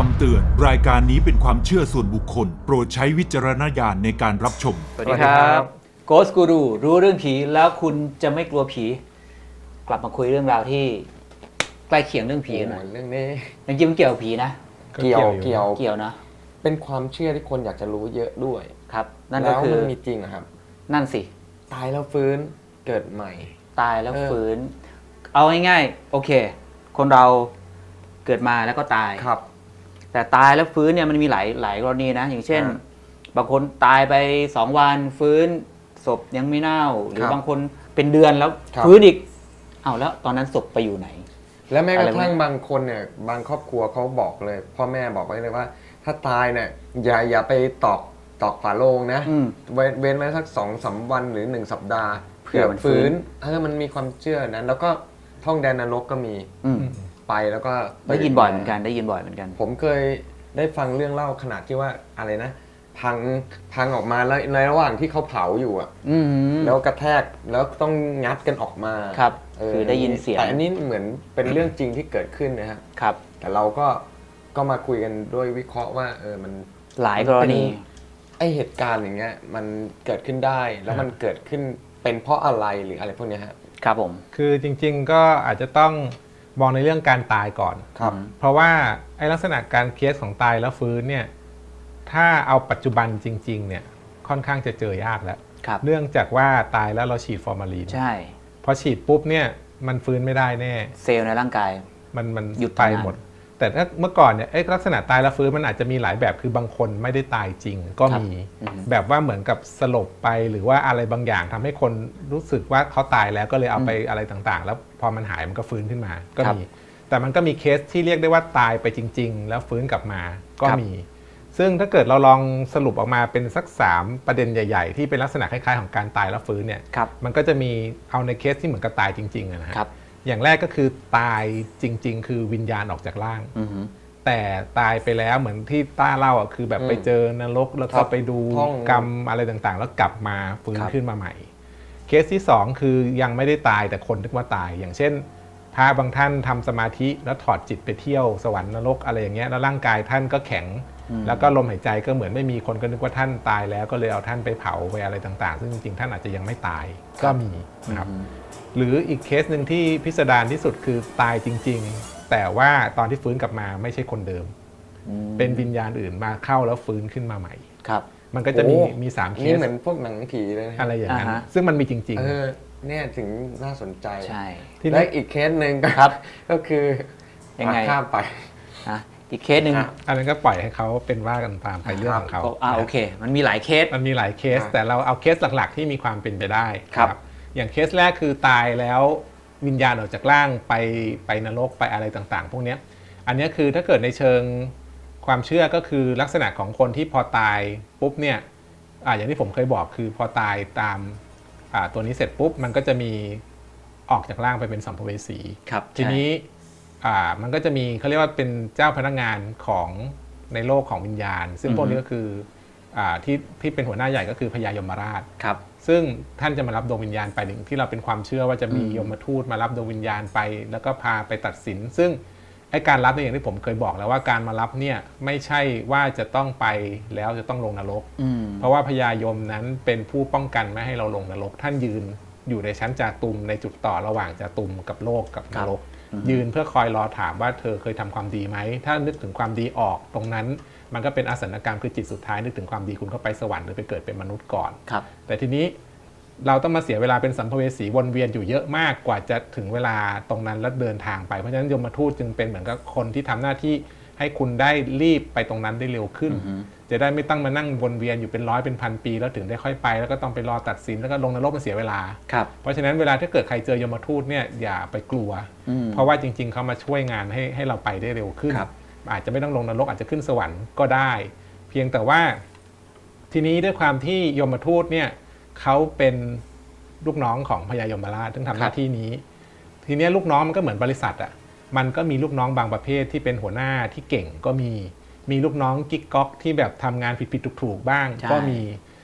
คำเตือน รายการนี้เป็นความเชื่อส่วนบุคคล โปรดใช้วิจารณญาณในการรับชม สวัสดีครับโกสกูรูรู้เรื่องผีแล้วคุณจะไม่กลัวผี กลับมาคุยเรื่องราวที่ใกล้เคียงเรื่องผีกันหน่อยเรื่องนี้จริงๆมันเกี่ยวกับผีนะก็เกี่ยวอยู่เกี่ยวเกี่ยวนะ เป็นความเชื่อที่คนอยากจะรู้เยอะด้วยครับ นั่นก็แล้วคือมันมีจริงเหรอครับ นั่นสิ ตายแล้วฟื้นเกิดใหม่ ตายแล้วเออฟื้น เอาง่ายๆโอเค คนเราเกิดมาแล้วก็ตายครับ แต่ตายแล้วฟื้นเนี่ยมันมีหลายหลายกรณีนะ อย่างเช่น อ่าบางคนตายไปสองวันฟื้นศพยังไม่เน่า หรือครับบางคนเป็นเดือนแล้วครับ ฟื้นอีกเอาแล้วตอนนั้นศพไปอยู่ไหน และแม้กระอะไรทั่งวะบางคนเนี่ยบางครอบครัวเขาบอกเลย พ่อแม่บอกไว้เลยว่า ถ้าตายเนี่ยอย่าอย่าไปตอกตอกฝาโลงนะ อืมเว้นเว้นไว้สักสองสามวันหรือหนึ่งสัปดาห์เผื่อมันฟื้ฟื้นนเออมันมีความเชื่อนั้น แล้วก็ท่องแดนนรกก็มี อืม ไปแล้วก็ได้ยินบ่อยเหมือนกันได้ยินบ่อยเหมือนกัน ผมเคยได้ฟังเรื่องเล่าขนาดที่ว่าอะไรนะ พังพังออกมาแล้วในระหว่างที่เขาเผาอยู่อะอืมแล้วกระแทกแล้วต้องงัดกันออกมาครับเคือได้ยินเสียงแต่อันนี้เหมือนเป็นเรื่องจริงที่เกิดขึ้นนะครับครับ แต่เราก็ก็มาคุยกันด้วยวิเคราะห์ว่า เออมันหลายกรณีไอเหตุการณ์อย่างเงี้ย มันเกิดขึ้นได้แล้วมันเกิดขึ้นเป็นเพราะอะไรหรืออะไรพวกเนี้ยฮะครับผม คือจริง ๆ ก็อาจจะต้อง มองในเรื่องการตายก่อน ครับอืมเพราะว่าไอ้ลักษณะการเคสของตายแล้วฟื้นเนี่ยถ้าเอาปัจจุบันจริง ๆ เนี่ยค่อนข้างจะเจอยากแล้ว ครับ เนื่องจากว่าตายแล้วเราฉีดฟอร์มาลีนใช่ พอฉีดปุ๊บเนี่ยมันฟื้นไม่ได้แน่ เซลล์ในร่างกาย มันมันหยุดไปทำงานหมด แต่ถ้าเมื่อก่อนเนี่ยไอ้ลักษณะตายแล้วฟื้นมันอาจจะมีหลายแบบคือบางคนไม่ได้ตายจริงก็มีอืมแบบว่าเหมือนกับสลบไปหรือว่าอะไรบางอย่างทำให้คนรู้สึกว่าเขาตายแล้วก็เลยเอาไปอะไรต่างๆ แล้วพอมันหายมันก็ฟื้นขึ้นมาก็ครับมีแต่มันก็มีเคสที่เรียกได้ว่าตายไปจริง ๆ แล้วฟื้นกลับมาก็ครับมี ซึ่งถ้าเกิดเราลองสรุปออกมาเป็นสัก 3 ประเด็นใหญ่ ๆ ที่เป็นลักษณะคล้ายๆ ของการตายแล้วฟื้นเนี่ยครับมันก็จะมีเอาในเคสที่เหมือนกับตายจริงๆอะนะฮะครับ อย่างแรกก็คือตายจริง ๆ คือวิญญาณออกจากร่าง อือหือแต่ตายไปแล้วเหมือนที่ต้าเล่าอะคือแบบอืมไปเจอนรกแล้วครัก็บไปดูท่องกรรมอะไรต่างๆ แล้วกลับมาฟื้นครับ ขึ้นมาใหม่ เคสที่2คือยังไม่ได้ตายแต่คนนึกว่าตาย อย่างเช่นพระบางท่านทำสมาธิแล้วถอดจิตไปเที่ยวสวรรค์นรกอะไรอย่างเงี้ยแล้วร่างกายท่านก็แข็ง แล้วก็ลมหายใจก็เหมือนไม่มีคนก็นึกว่าท่านตายแล้วก็เลยเอาท่านไปเผาไปอะไรต่างๆ ซึ่งจริงๆท่านอาจจะยังไม่ตายก็มีนะครับหรืออีกเคสหนึ่งที่พิสดารที่สุดคือตายจริง ๆ แต่ว่าตอนที่ฟื้นกลับมาไม่ใช่คนเดิมอืมเป็นวิญญาณอื่นมาเข้าแล้วฟื้นขึ้นมาใหม่ครับ มันก็จะมีโอ้มีสามเคนี่สเหมือนพวกหนังผีเลยนะอะไรอย่างนั้นอ่าฮะซึ่งมันมีจริงเออเนี่ยถึงน่าสนใจใช่ๆที่และนี่อีกเคสหนึ่งก็ครับ ก็คือยังไงอะข้ามไปนะ อีกเคสหนึ่งอะอันนั้นก็ปล่อยให้เขาเป็นว่ากันตามไปเรื่องของเขาก็อ่าโอเค มันมีหลายเคส มันมีหลายเคสอ่าแต่เราเอาเคสหลักๆ ที่มีความเป็นไปได้ครับนะอย่างเคสแรกคือตายแล้ววิญญาณออกจากร่างไปไปนรกไปอะไรต่างๆ พวกเนี้ยอันเนี้ยคือถ้าเกิดในเชิงความเชื่อก็คือลักษณะของคนที่พอตายปุ๊บเนี่ยอ่าอย่างที่ผมเคยบอกคือพอตายตามอ่าตัวนี้เสร็จปุ๊บมันก็จะมีออกจากร่างไปเป็นสัมภเวสีครับทีนี้อ่า มันก็จะมีเขาเรียกว่าเป็นเจ้าพนักงานของในโลกของวิญญาณ ซึ่งพวกนี้ก็คืออาที่ที่เป็นหัวหน้าใหญ่ก็คือพญายมราชครับซึ่งท่านจะมารับดวงวิญญาณไปถึงที่เราเป็นความเชื่อว่าจะมีอืมยมทูตมารับดวงวิญญาณไป แล้วก็พาไปตัดสิน ซึ่งไอ้การรับเนี่ยอย่างที่ผมเคยบอกแล้วว่าการมารับเนี่ยไม่ใช่ว่าจะต้องไปแล้วจะต้องลงนรกอืมเพราะว่าพญายมนั้นเป็นผู้ป้องกันไม่ให้เราลงนรก ท่านยืนอยู่ในชั้นจาตุมในจุดต่อระหว่างจาตุมกับโลกกับนรก ยืนเพื่อคอยรอถามว่าเธอเคยทำความดีไหม ถ้านึกถึงความดีออกตรงนั้น มันก็เป็นอาสนกรรมคือจิตสุดท้ายนึกถึงความดีคุณก็ไปสวรรค์หรือไปเกิดเป็นมนุษย์ก่อนครับ แต่ทีนี้เราต้องมาเสียเวลาเป็นสัมภเวสีวนเวียนอยู่เยอะมากกว่าจะถึงเวลาตรงนั้นแล้วเดินทางไปเพราะฉะนั้นยมทูตจึงเป็นเหมือนกับคนที่ทำหน้าที่ ให้คุณได้รีบไปตรงนั้นได้เร็วขึ้นอือฮึจะได้ไม่ต้องมานั่งวนเวียนอยู่เป็นร้อยเป็นพันปี แล้วถึงได้ค่อยไป แล้วก็ต้องไปรอตัดสินแล้วก็ลงนรกมันเสียเวลา ครับเพราะฉะนั้นเวลาถ้าเกิดใครเจอยมทูตเนี่ยอย่าไปกลัวอืมเพราะว่าจริง ๆเขามาช่วยงานให้ให้เราไปได้เร็วขึ้น ครับ อาจจะไม่ต้องลงนรกอาจจะขึ้นสวรรค์ก็ได้ เพียงแต่ว่า ทีนี้ด้วยความที่ยมทูตเนี่ยเขาเป็นลูกน้องของพญายมราชซึ่งทำหน้าที่นี้ ทีเนี้ยลูกน้องมันก็เหมือนบริษัทอะ มันก็มีลูกน้องบางประเภทที่เป็นหัวหน้าที่เก่งก็มี มีลูกน้องกิ๊กก๊อกที่แบบทำงานผิดๆถูกๆบ้างใช่ก็มี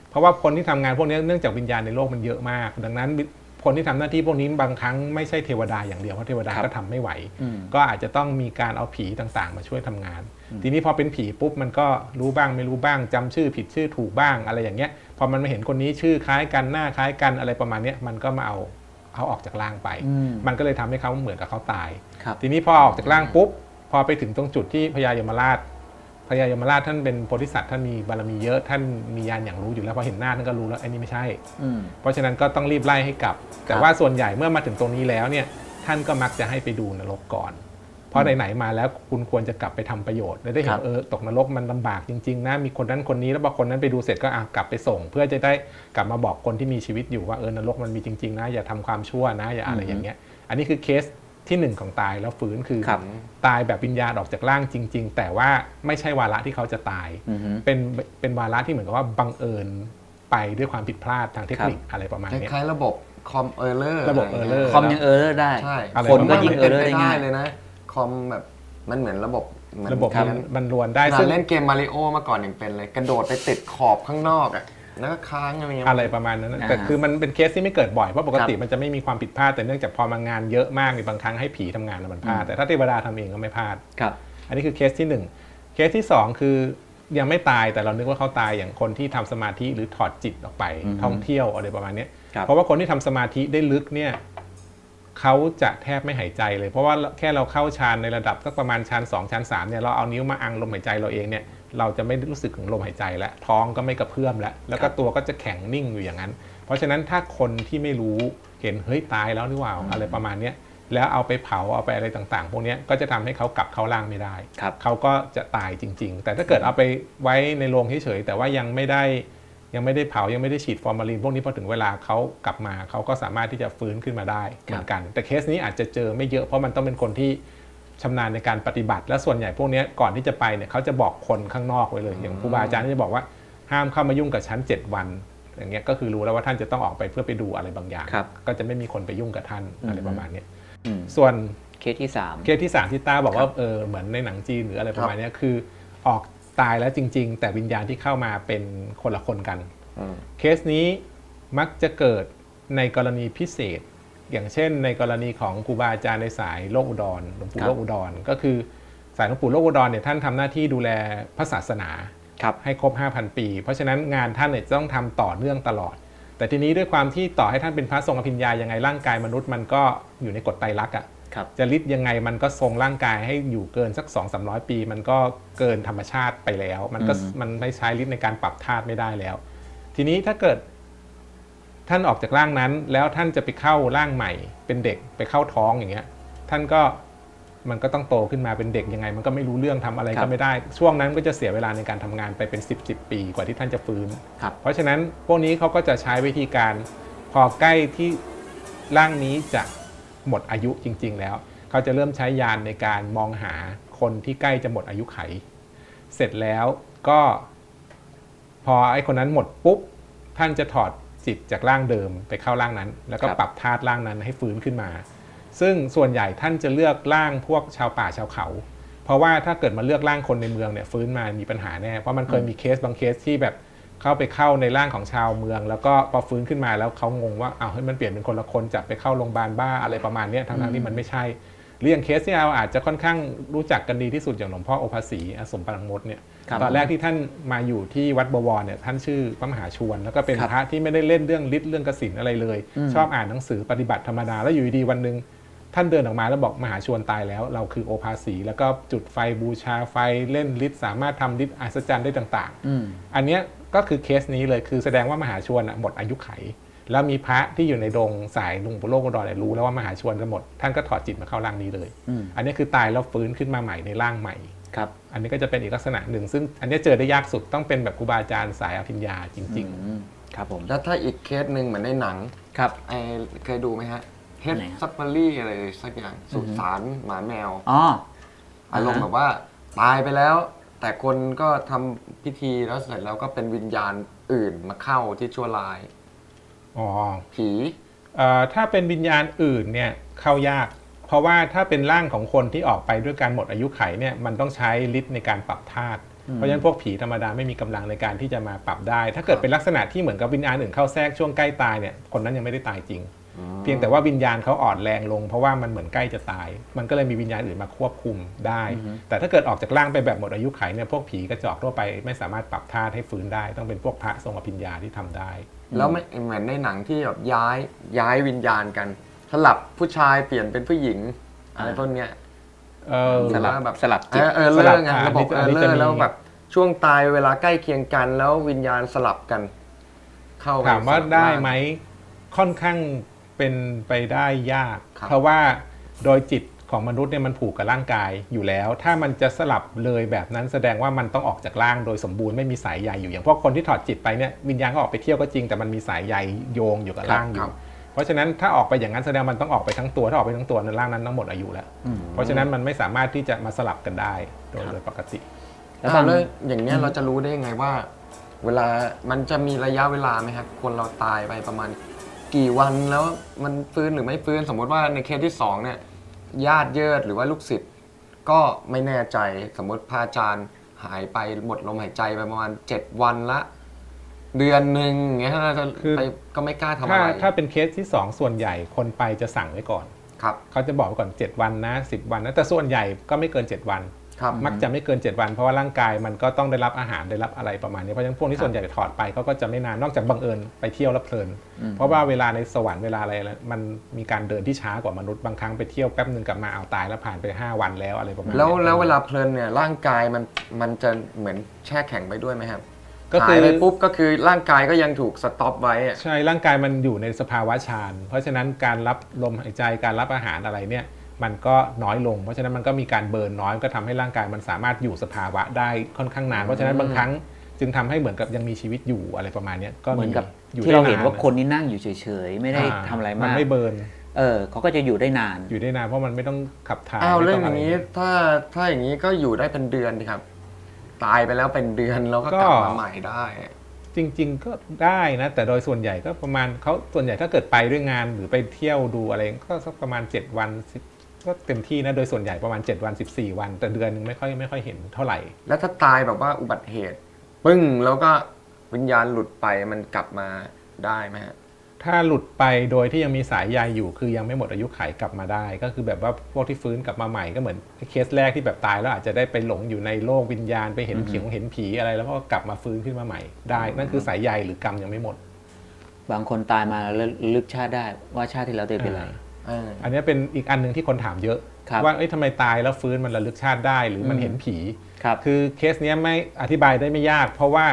เพราะว่าคนที่ทำงานพวกเนี้ยเนื่องจากวิญญาณในโลกมันเยอะมาก ดังนั้นคนที่ทำหน้าที่พวกนี้บางครั้งไม่ใช่เทวดาอย่างเดียวเพราะเทวดาครับก็ทำไม่ไหวอืมก็อาจจะต้องมีการเอาผีต่างๆ มาช่วยทำงาน ทีนี้พอเป็นผีปุ๊บมันก็รู้บ้างไม่รู้บ้างจำชื่อผิดชื่อถูกบ้างอะไรอย่างเงี้ยพอมันมาเห็นคนนี้ชื่อคล้ายกันหน้าคล้ายกันอะไรประมาณเนี้ยมันก็มาเอา เอาออกจากร่างไปอืมมันก็เลยทำให้เขาเหมือนกับเขาตายครับทีนี้พอออกจากร่างปุ๊บ พอไปถึงตรงจุดที่พญายมราชพญายมราชท่านเป็นโพธิสัตว์ท่านมีบารมีเยอะท่านมียานอย่างรู้อยู่แล้วพอเห็นหน้าท่านก็รู้แล้วไอ้นี่ไม่ใช่อืมเพราะฉะนั้นก็ต้องรีบไล่ให้กลับ แต่ครับว่าส่วนใหญ่เมื่อมาถึงตรงนี้แล้วเนี่ยท่านก็มักจะให้ไปดูนรกก่อน เพราะไหนๆมาแล้วคุณควรจะกลับไปทำประโยชน์และได้เห็ครันบเออตกนรกมันลำบากจริงๆนะมีคนนั้นคนนี้แล้วพอคนนั้นไปดูเสร็จก็อะกลับไปส่ง เพื่อจะได้กลับมาบอกคนที่มีชีวิตอยู่ว่าเออนรกมันมีจริงๆนะอย่าทำความชั่วนะอย่าอะไรอย่างเงี้ย อันนี้คือเคสที่หนึ่งของตายแล้วฟื้นคือครับตายแบบวิญญาณออกจากร่างจริง ๆ แต่ว่าไม่ใช่วาระที่เขาจะตายอือฮึเป็นเป็นวาระที่เหมือนกับว่าบังเอิญไปด้วยความผิดพลาดทางเทคนิคอะไรประมาณคเนี้ยล้ายๆระบบคอมเออร์เลอร์ระบบ error คอมยังเออร์เลอร์ได้ใช่อะไรคนก็ประมาณยิ่งเออร์เลอร์ได้ง่ายเลยนะ คอมแบบมันเหมือนระบบเหมือนระบบครัมันมันรวนได้ขนาซึ่ดงเล่นเกมมาริโอมาก่อนยังเป็นเลย กระโดดไปติดขอบข้างนอกอะแล้วก็ค้างอะไรเงี้ยอะไรประมาณนั้นนะอ่าแต่คือมันเป็นเคสที่ไม่เกิดบ่อยเพราะปกติครับมันจะไม่มีความผิดพลาดแต่เนื่องจากพอมางานเยอะมากในบางครั้งให้ผีทำงานแล้วมันพลาดแต่ถ้าเทวดาทำเองก็ไม่พลาดครับอันนี้คือเคสที่หนึ่งเคสที่สองคือยังไม่ตายแต่เรานึกว่าเขาตายอย่างคนที่ทำสมาธิหรือถอดจิตออกไปอือฮึท่องเที่ยวอะไรประมาณเนี้ยครับเพราะว่าคนที่ทำสมาธิได้ลึกเนี่ย เขาจะแทบไม่หายใจเลย เพราะว่าแค่เราเข้าฌานในระดับสักประมาณฌานสองฌานสามเนี่ยเราเอานิ้วมาอังลมหายใจเราเองเนี่ยเราจะไม่รู้สึกถึงลมหายใจแล้วท้องก็ไม่กระเพื่อมแล้ว แล้วก็ตัวก็จะแข็งนิ่งอยู่อย่างนั้น เพราะฉะนั้นถ้าคนที่ไม่รู้เห็นเฮ้ยตายแล้วนี่หว่าอะไรประมาณเนี้ยแล้วเอาไปเผาเอาไปอะไรต่างๆ พวกเนี้ยก็จะทำให้เขากลับเข้าร่างไม่ได้ครับเขาก็จะตายจริง ๆ แต่ถ้าเกิดเอาไปไว้ในโรงเฉยๆแต่ว่ายังไม่ได้ ยังไม่ได้เผายังไม่ได้ฉีดฟอร์มาลีนพวกนี้พอถึงเวลาเขากลับมาเขาก็สามารถที่จะฟื้นขึ้นมาได้เหมือนกัน แต่เคสนี้อาจจะเจอไม่เยอะเพราะมันต้องเป็นคนที่ชำนาญในการปฏิบัติ และส่วนใหญ่พวกเนี้ยก่อนที่จะไปเนี่ยเขาจะบอกคนข้างนอกไว้เลย อย่างครูบาอาจารย์ก็จะบอกว่าห้ามเข้ามายุ่งกับฉัน7วัน อย่างเงี้ยก็คือรู้แล้วว่าท่านจะต้องออกไปเพื่อไปดูอะไรบางอย่างครับก็จะไม่มีคนไปยุ่งกับท่านอะไรอืมประมาณเนี้ยอืมส่วนเคสที่สามเคสที่สามที่ต้าบอกว่าเออเหมือนในหนังจีนหรืออะไรประมาณเนี้ยคือออก ตายแล้วจริง ๆ แต่วิญญาณที่เข้ามาเป็นคนละคนกันอืมเคสนี้มักจะเกิดในกรณีพิเศษ อย่างเช่น ในกรณีของครูบาอาจารย์ในสายโลกอุดรหลวงปู่ครับโลกอุดร ก็คือสายหลวงปู่โลกอุดรเนี่ยท่านทำหน้าที่ดูแลพระศาสนาครับให้ครบ 5,000 ปี เพราะฉะนั้นงานท่านเนี่ยจะต้องทำต่อเนื่องตลอด แต่ทีนี้ด้วยความที่ต่อให้ท่านเป็นพระทรงอภิญญายังไงร่างกายมนุษย์มันก็อยู่ในกฎไตรลักษณ์อะครับ จะลิดยังไงมันก็ทรงร่างกายให้อยู่เกินสัก2 3 0 0 ปี มันก็เกินธรรมชาติไปแล้ว มันก็อืมมันไม่ใช้ลิดในการปรับธาตุไม่ได้แล้ว ทีนี้ถ้าเกิด ท่านออกจากร่างนั้น แล้วท่านจะไปเข้าร่างใหม่ เป็นเด็กไปเข้าท้องอย่างเงี้ย ท่านก็มันก็ต้องโตขึ้นมาเป็นเด็กยังไง มันก็ไม่รู้เรื่องทำอะไรครัก็บไม่ได้ ช่วงนั้นก็จะเสียเวลาในการทำงานไปเป็น 10บสปีกว่าที่ท่านจะฟื้นครับเพราะฉะนั้นพวกนี้เขาก็จะใช้วิธีการพอใกล้ที่ร่างนี้จะ หมดอายุจริง ๆ แล้ว เขาจะเริ่มใช้ยานในการมองหาคนที่ใกล้จะหมดอายุไข เสร็จแล้วก็ พอไอ้คนนั้นหมดปุ๊บ ท่านจะถอดจิตจากร่างเดิมไปเข้าร่างนั้น แล้วก็ครับ ปรับธาตุร่างนั้นให้ฟื้นขึ้นมา ซึ่งส่วนใหญ่ท่านจะเลือกร่างพวกชาวป่าชาวเขา เพราะว่าถ้าเกิดมาเลือกร่างคนในเมืองเนี่ยฟื้นมามีปัญหาแน่ เพราะมันเคยมีเคสบางเคสที่แบบ เข้าไปเข้าในร่างของชาวเมือง แล้วก็พอฟื้นขึ้นมาแล้วเขางงว่าอ้าวเฮ้ยมันเปลี่ยนเป็นคนละคนจับไปเข้าโรงพยาบาลบ้าอะไรประมาณเนี้ยทั้งๆที่มันไม่ใช่หรืออย่างเคสที่เราอาจจะค่อนข้างรู้จักกันดีที่สุดอย่างหลวงพ่อโอภาสีอสมปรังมดเนี่ยครับตอนแรกที่ท่านมาอยู่ที่วัดบวรเนี่ยท่านชื่อพระมหาชวน แล้วก็เป็นครับพระที่ไม่ได้เล่นเรื่องฤทธิ์เรื่องกสินอะไรเลยอืมชอบอ่านหนังสือปฏิบัติธรรมดาแล้วอยู่ดีๆวันหนึ่ง ท่านเดินออกมาแล้วบอกมหาชวนตายแล้ว เราคือโอภาสี แล้วก็จุดไฟบูชาไฟเล่นฤทธิ์สามารถทำฤทธิ์อัศจรรย์ได้ต่างอืมๆอันเนี้ยก็คือเคสนี้เลยคือแสดงว่ามหาชวนอะหมดอายุไข แล้วมีพระที่อยู่ในดงสายลุงปุโลกอุดรเนี่ยรู้แล้วว่ามหาชวนจะหมด ท่านก็ถอดจิตมาเข้าร่างนี้เลยอืมอันนี้คือตายแล้วฟื้นขึ้นมาใหม่ในร่างใหม่ครับอันนี้ก็จะเป็นอีกลักษณะหนึ่ง ซึ่งอันนี้เจอได้ยากสุดต้องเป็นแบบครูบาอาจารย์สายอภิญญาจริงอืมครับผมแล้วถ้าอีกเคสหนึ่งเหมือนในหนังครับไอเคยดูไหมฮะ เฮดไหนฮะซัฟฟารี่อะไรสักอย่างสุสานหมาแมวอ๋ออารมณ์แบบว่าตายไปแล้ว แต่คนก็ทำพิธีแล้วเสร็จแล้วก็เป็นวิญญาณอื่นมาเข้าที่ชั่วร้ายๆอ๋อผีเอ่อถ้าเป็นวิญญาณอื่นเนี่ยเข้ายาก เพราะว่าถ้าเป็นร่างของคนที่ออกไปด้วยการหมดอายุไขเนี่ยมันต้องใช้ฤทธิ์ในการปรับธาตุเพราะฉะนั้นพวกผีธรรมดาไม่มีกำลังในการที่จะมาปรับได้ ถ้าเกิดเป็นลักษณะที่เหมือนกับวิญญาณอื่นเข้าแทรกช่วงใกล้ตายเนี่ยคนนั้นยังไม่ได้ตายจริง เพียงแต่ว่าวิญญาณเขาอ่อนแรงลง เพราะว่ามันเหมือนใกล้จะตาย มันก็เลยมีวิญญาณอื่นมาควบคุมได้ แต่ถ้าเกิดออกจากร่างไปแบบหมดอายุไขเนี่ยพวกผีกระจอกทั่วไปไม่สามารถปรับธาตุให้ฟื้นได้ ต้องเป็นพวกพระทรงอภิญญาที่ทำได้ แล้วไม่เหมือนในหนังที่แบบย้ายย้ายวิญญาณกันสลับผู้ชายเปลี่ยนเป็นผู้หญิงอะไรพวกเนี้ยเออสลับแบบสลับเอจิตอเออสลัเลิบกไงอ่าระบบอัเอนอนี้เลจะอมีแล้วแบบช่วงตายเวลาใกล้เคียงกัน แล้ววิญญาณสลับกัน เข้าไปถามว่าสลับได้ร่งไหมค่อนข้าง เป็นไปได้ยาก ครับ เพราะว่าโดยจิตของมนุษย์เนี่ยมันผูกกับร่างกายอยู่แล้ว ถ้ามันจะสลับเลยแบบนั้นแสดงว่ามันต้องออกจากร่างโดยสมบูรณ์ไม่มีสายใยอยู่อย่างพวกคนที่ถอดจิตไปเนี่ยวิญญาณก็ออกไปเที่ยวก็จริงแต่มันมีสายใยโยงอยู่กับร่างอยู่เพราะฉะนั้นถ้าออกไปอย่างนั้นแสดงมันต้องออกไปทั้งตัวถ้าออกไปทั้งตัวในร่างนั้นต้องหมดอายุแล้ว อืมเพราะฉะนั้นมันไม่สามารถที่จะมาสลับกันได้โดยโดยปกติ แล้วอ้าบาวงแล้วอย่างเนี้ยเราจะรู้ได้ยังไงว่า เวลามันจะมีระยะเวลาไหมครับคนเราตายไปประมาณ กี่วันแล้วมันฟื้นหรือไม่ฟื้น สมมติว่าในเคสที่สองเนี่ยญาติเยิดหรือว่าลูกศิษย์ก็ไม่แน่ใจสมมติพระอาจารย์หายไปหมดลมหายใจไปประมาณ 7 วันละ เดือนหนึ่งอย่างเงี้ยถ้าเราจะคือไปก็ไม่กล้าทำถ้าอะไรถ้าเป็นเคสที่ 2 ส่วนใหญ่คนไปจะสั่งไว้ก่อน ครับ เขาจะบอกไว้ก่อน 7 วันนะ 10 วันนะแต่ส่วนใหญ่ก็ไม่เกิน 7 วันครับ มักจะไม่เกิน 7 วัน เพราะว่าร่างกายมันก็ต้องได้รับอาหารได้รับอะไรประมาณนี้เพราะฉะนั้นพวกนี้ส่วนใหญ่ถอดไปเขาก็จะไม่นานนอกจากบังเอิญไปเที่ยวแล้วเพลิน เพราะว่าเวลาในสวรรค์เวลาอะไรแล้วมันมีการเดินที่ช้ากว่ามนุษย์บางครั้งไปเที่ยวแป๊บหนึ่งกลับมาเอาตายแล้วผ่านไป 5 วันแล้วอะไรประมาณนี้แล้วแล้วเวลาเพลินเนี่ยร่างกายมันมันจะเหมือนแช่แข็งไปด้วยไหมครับก็คืหาอยไปปุ๊บก็คือร่างกายก็ยังถูกสต็อปไว้อะใช่ร่างกายมันอยู่ในสภาวะฌานเพราะฉะนั้นการรับลมหายใจการรับอาหารอะไรเนี่ย มันก็น้อยลง เพราะฉะนั้นมันก็มีการเบิร์นน้อยก็ทำให้ร่างกายมันสามารถอยู่สภาวะได้ค่อนข้างนาน เพราะฉะนั้นบางครั้งจึงทำให้เหมือนกับยังมีชีวิตอยู่อะไรประมาณเนี้ยก็เหมือนกับอยู่ที่เราได้เห็นว่าะคนนี้นั่งอยู่เฉยๆ ไม่ได้อ่าทำอะไรมัมานกไม่เบิร์นเออเขาก็จะอยู่ได้นาน อยู่ได้นานเพราะมันไม่ต้องขับถ่ายอ้าวไม่เรื่ต้องอะอไรย่างนี้ถ้าถ้าอย่างนี้ก็อยู่ได้เป็นเดือนดิครับ ตายไปแล้วเป็นเดือนแล้วก็กลับมาใหม่ได้ จริง ๆ ก็ได้นะ แต่โดยส่วนใหญ่ก็ประมาณเขาส่วนใหญ่ถ้าเกิดไปด้วยงานหรือไปเที่ยวดูอะไรก็สักประมาณ 7 วัน10 ก็เต็มที่นะโดยส่วนใหญ่ประมาณ 7 วัน 14 วัน แต่เดือนหนึงไม่ค่อยไม่ค่อยเห็นเท่าไหร่ แล้วถ้าตายแบบว่าอุบัติเหตุ ปึ้งแล้วก็วิญญาณหลุดไปมันกลับมาได้ไหมฮะถ้าหลุดไปโดยที่ยังมีสายใยอยู่ คือยังไม่หมดอายุไขกลับมาได้ ก็คือแบบว่าพวกที่ฟื้นกลับมาใหม่ก็เหมือนเคสแรกที่แบบตายแล้วอาจจะได้ไปหลงอยู่ในโลกวิญญาณไปเห็นผีเห็นผีอะไร แล้วก็กลับมาฟื้นขึ้นมาใหม่ ได้นั่นคือสายใยหรือกรรมยังไม่หมด บางคนตายมาแล้วลึกชาติได้ว่าชาติที่แล้วตัวเองเป็นอะไรเอออันนี้เป็นอีกอันหนึ่งที่คนถามเยอะครับว่าเอ้ยทำไมตายแล้วฟื้นมันระลึกชาติได้ หรือมันเห็นผีครับคือเคสเนี้ยไม่อธิบายได้ไม่ยาก เพราะว่า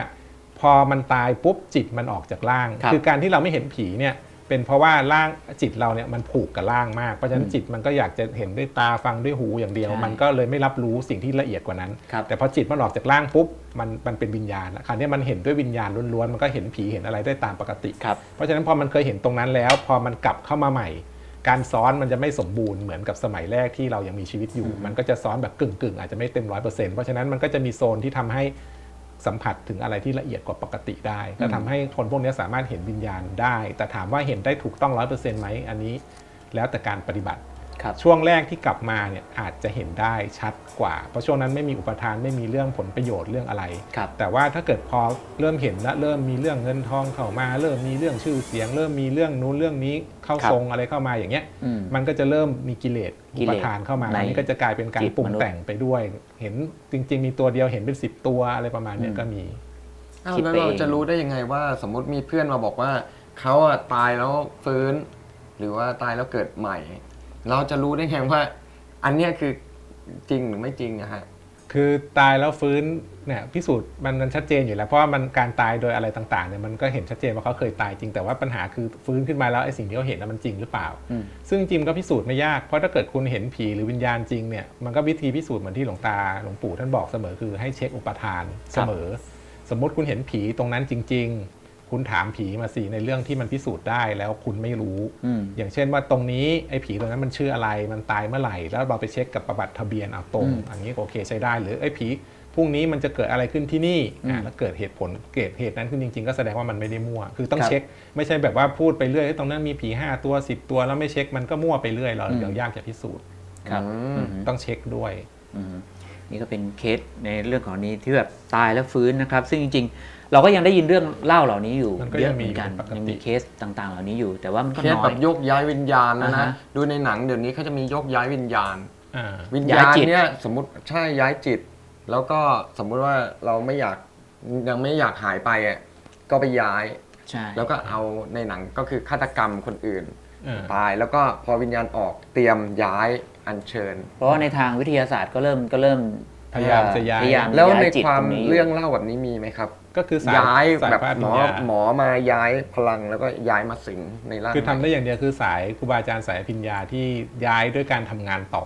พอมันตายปุ๊บจิตมันออกจากร่างครับอการที่เราไม่เห็นผีเนี่ยเป็นเพราะว่าร่างจิตเราเนี่ยมันผูกกับร่างมาก เพราะฉะนั้นจิตมันก็อยากจะเห็นด้วยตาฟังด้วยหูอย่างเดียวใช่มันก็เลยไม่รับรู้สิ่งที่ละเอียดกว่านั้นครับแต่พอจิตมันออกจากร่างปุ๊บมันมันเป็นวิญญาณคราวนี้มันเห็นด้วยวิญญาณล้วนๆมันก็เห็นผีเห็นอะไรได้ตามปกติครับเพราะฉะนั้นพอมันเคยเห็นตรงนั้นแล้ว พอมันกลับเข้ามาใหม่ การซ้อนมันจะไม่สมบูรณ์เหมือนกับสมัยแรกที่เรายังมีชีวิตอยู่ มันก็จะซ้อนแบบกึ่งๆ อาจจะไม่เต็มร้อยเปอร์เซ็นต์เพราะฉะนั้นมันก็จะมีโซนที่ทำให้สัมผัสถึงอะไรที่ละเอียดกว่าปกติได้ ก็ทำให้คนพวกนี้สามารถเห็นวิญญาณได้ แต่ถามว่าเห็นได้ถูกต้องร้อยเปอร์เซ็นต์ไหมอันนี้ แล้วแต่การปฏิบัติครับ ช่วงแรกที่กลับมาเนี่ยอาจจะเห็นได้ชัดกว่า เพราะช่วงนั้นไม่มีอุปทานไม่มีเรื่องผลประโยชน์เรื่องอะไรครับแต่ว่าถ้าเกิดพอเริ่มเห็นและเริ่มมีเรื่องเงินทองเข้ามา เริ่มมีเรื่องชื่อเสียง เริ่มมีเรื่องนู้นเรื่องนี้เข้าครับทรงอะไรเข้ามาอย่างเงี้ยอืมมันก็จะเริ่มมีกิเลสกิอุเลปสทานเข้ามาในอันนี้ก็จะกลายเป็นการจิตปรุงมนุษย์แต่งไปด้วย เห็นจริง ๆ มีตัวเดียวเห็นเป็นสิบตัวอะไรประมาณเนี้ยอืมก็มีอ้าวคิดแล้วไปเราเองจะรู้ได้ยังไงว่า สมมติมีเพื่อนมาบอกว่าเขาอะตายแล้วฟื้น หรือว่าตายแล้วเกิดใหม่ เราจะรู้ได้ไงว่า อันเนี้ยคือจริงหรือไม่จริงอะฮะ คือตายแล้วฟื้นเนี่ยพิสูจน์มันมันชัดเจนอยู่แล้ว เพราะว่ามันการตายโดยอะไรต่างๆเนี่ยมันก็เห็นชัดเจนว่าเขาเคยตายจริงแต่ว่าปัญหาคือฟื้นขึ้นมาแล้วไอ้สิ่งที่เขาเห็นนะมันจริงหรือเปล่า อืม ซึ่งจริงก็พิสูจน์ไม่ยากเพราะถ้าเกิดคุณเห็นผีหรือวิญญาณจริงเนี่ยมันก็วิธีพิสูจน์เหมือนที่หลวงตาหลวงปู่ท่านบอกเสมอคือให้เช็คอุปทานเสมอ สมมติคุณเห็นผีตรงนั้นจริงๆ คุณถามผีมาสิในเรื่องที่มันพิสูจน์ได้แล้วคุณไม่รู้อืมอย่างเช่นว่าตรงนี้ไอ้ผีตรงนั้นมันชื่ออะไรมันตายเมื่อไหร่ แล้วเราไปเช็คกับประวัติทะเบียนเอาตรงอืมอันนี้ก็โอเคใช้ได้หรือไอ้ผีพรุ่งนี้มันจะเกิดอะไรขึ้นที่นี่อืมอ่าแล้วเกิดเหตุผลเกิดเหตุนั้นขึ้นจริง ๆ ก็แสดงว่ามันไม่ได้มั่ว คือต้องครับเช็ค ไม่ใช่แบบว่าพูดไปเรื่อยเฮ้ยตรงนั้นมีผี5ตัว10 ตัวแล้วไม่เช็คมันก็มั่วไปเรื่อยเราอืมเดี๋ยวยากจะพิสูจน์ครับอืมอืมต้องเช็คด้วยอืม นี่ก็เป็นเคสในเรื่องของนี้ที่แบบตายแล้วฟื้นนะครับ ซึ่งจริง ๆ เราก็ยังได้ยินเรื่องเล่าเหล่านี้อยู่มันก็เยยัอะงเหมีมือนกันเป็นปกติยังมีเคสต่างๆ เหล่านี้อยู่ แต่ว่ามันก็เคสน้อแบยบโยกย้ายวิญญาณนะอ่านะฮะดูในหนังเดี๋ยวนี้เขาจะมีโยกย้ายวิญญาณอ่าวิญย้าญายณจิตเนี่ยสมมติใช่ย้ายจิต แล้วก็สมมุติว่าเราไม่อยากยังไม่อยากหายไปอะก็ไปย้ายใช่แล้วก็เอาในหนังก็คือฆาตกรรมคนอื่นอ่าตายแล้วก็พอวิญญาณออกเตรียมย้าย อัญเชิญ เพราะว่าในทางวิทยาศาสตร์ก็เริ่มก็เริ่มพยายามจะย้าย พยายามแล้วย้ายในจิตความตรงนี้เรื่องเล่าแบบนี้มีไหมครับ ก็คือสายย้ายสายแบบพระหมปัอญญาหมอมาย้ายพลังแล้วก็ย้ายมาสิงในร่างคือทำได้อย่างเดียวคือสายครูบาอาจารย์สายอภิญญาที่ย้ายด้วยการทำงานต่อ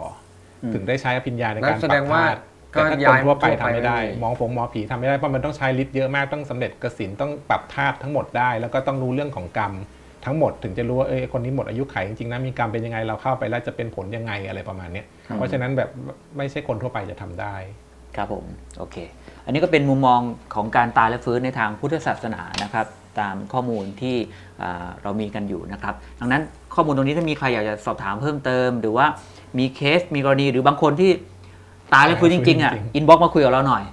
อมถึงได้ใช้อภิญญาในนั่การนแสปดรับงว่าธาตุก็แต่ถ้าคย้านยทั่วไปทั่วไปทำไม่ได้ไม่ได้ มองผงหมอผีทำไม่ได้เพราะมันต้องใช้ฤทธิ์เยอะมากต้องสำเร็จกสินต้องปรับธาตุทั้งหมดได้ แล้วก็ต้องรู้เรื่องของกรรม ทั้งหมดถึงจะรู้ว่าเออคนนี้หมดอายุไขจริงๆนะมีกรรมเป็นยังไงเราเข้าไปแล้วจะเป็นผลยังไงอะไรประมาณเนี้ยเพราะฉะนั้นแบบไม่ใช่คนทั่วไปจะทำได้ครับผมโอเค อันนี้ก็เป็นมุมมองของการตายและฟื้นในทางพุทธศาสนานะครับ ตามข้อมูลที่อ่าเรามีกันอยู่นะครับ ดังนั้นข้อมูลตรงนี้ถ้ามีใครอยากจะสอบถามเพิ่มเติม หรือว่ามีเคสมีกรณีหรือบางคนที่ตายแล้วฟื้นจริงๆอะฟื้นจริงๆอินบ็อกมาคุยกับเราหน่อย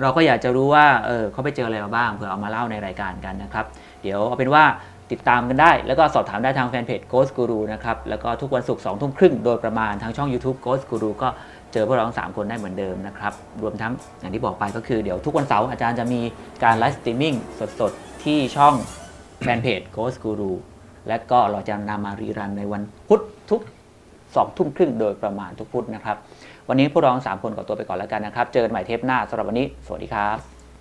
เราก็อยากจะรู้ว่าเออเขาไปเจออะไรมาบ้างเผื่อเอามาเล่าในรายการกันนะครับ เดี๋ยวเอาเป็นว่า ติดตามกันได้ แล้วก็สอบถามได้ทางแฟนเพจ Ghost Guru นะครับ แล้วก็ทุกวันศุกร์สองทุ่มครึ่งโดยประมาณทางช่อง YouTube Ghost Guru ก็เจอพวกเราทั้งสามคนได้เหมือนเดิมนะครับ รวมทั้งอย่างที่บอกไปก็คือเดี๋ยวทุกวันเสาร์อาจารย์จะมีการไลฟ์สตรีมมิ่งสดๆ ที่ช่องแฟนเพจ Ghost Guru และก็เราจะนำมารีรันในวันพุธทุกสองทุ่มครึ่งโดยประมาณทุกพุธนะครับ วันนี้พวกเราทั้งสามคนขอตัวไปก่อนแล้วกันนะครับ เจอกันใหม่เทปหน้าสำหรับวันนี้ สวัสดีครับ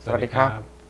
สวัสดีครับ